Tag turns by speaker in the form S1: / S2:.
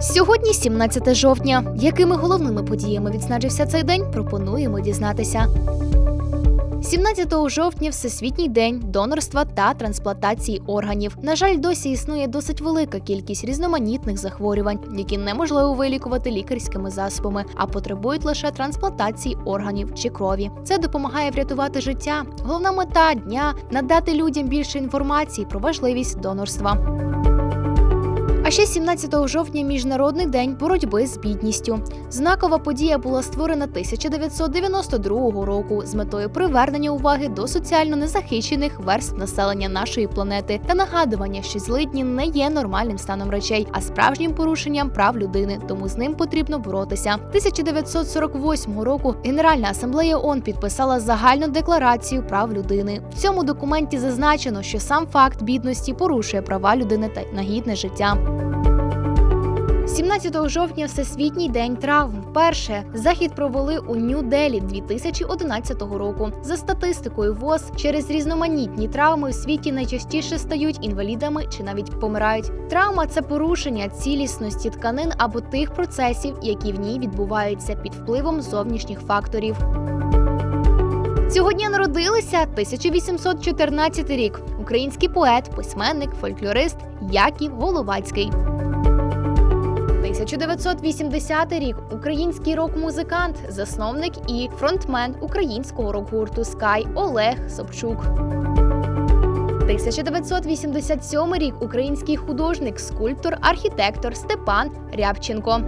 S1: Сьогодні 17 жовтня. Якими головними подіями відзначився цей день, пропонуємо дізнатися. 17 жовтня Всесвітній день донорства та трансплантації органів. На жаль, досі існує досить велика кількість різноманітних захворювань, які неможливо вилікувати лікарськими засобами, а потребують лише трансплантації органів чи крові. Це допомагає врятувати життя. Головна мета дня надати людям більше інформації про важливість донорства. А ще 17 жовтня міжнародний день боротьби з бідністю. Знакова подія була створена 1992 року з метою привернення уваги до соціально незахищених верств населення нашої планети та нагадування, що злидні не є нормальним станом речей, а справжнім порушенням прав людини, тому з ним потрібно боротися. 1948 року Генеральна асамблея ООН підписала загальну декларацію прав людини. В цьому документі зазначено, що сам факт бідності порушує права людини та на гідне життя. 17 жовтня Всесвітній день травм. Перше захід провели у Нью-Делі 2011 року. За статистикою ВОЗ, через різноманітні травми в світі найчастіше стають інвалідами чи навіть помирають. Травма це порушення цілісності тканин або тих процесів, які в ній відбуваються під впливом зовнішніх факторів. Цього дня народилися 1814 рік. Український поет, письменник, фольклорист Яків Головацький. 1980 рік український рок-музикант, засновник і фронтмен українського рок-гурту Sky Олег Собчук. 1987 рік український художник, скульптор, архітектор Степан Рябченко.